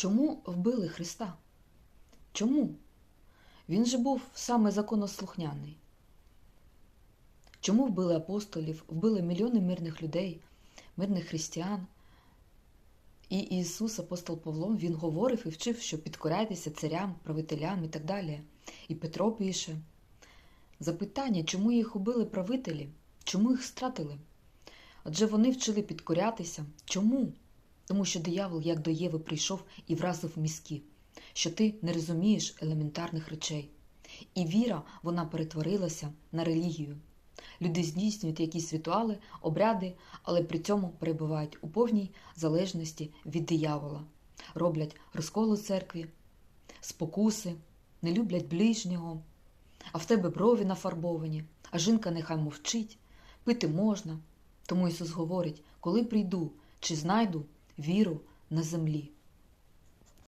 Чому вбили Христа? Чому? Він же був саме законослухняний. Чому вбили апостолів, вбили мільйони мирних людей, мирних християн? І Ісус, апостол Павло, він говорив і вчив, що підкоряйтеся царям, правителям і так далі. І Петро пише запитання, чому їх убили правителі, чому їх стратили? Адже вони вчили підкорятися. Чому? Тому що диявол, як до Єви, прийшов і вразив мізки, що ти не розумієш елементарних речей. І віра, вона перетворилася на релігію. Люди здійснюють якісь ритуали, обряди, але при цьому перебувають у повній залежності від диявола, роблять розколу церкві, спокуси, не люблять ближнього, а в тебе брові нафарбовані, а жінка нехай мовчить, пити можна. Тому Ісус говорить, коли прийду чи знайду віру на землі.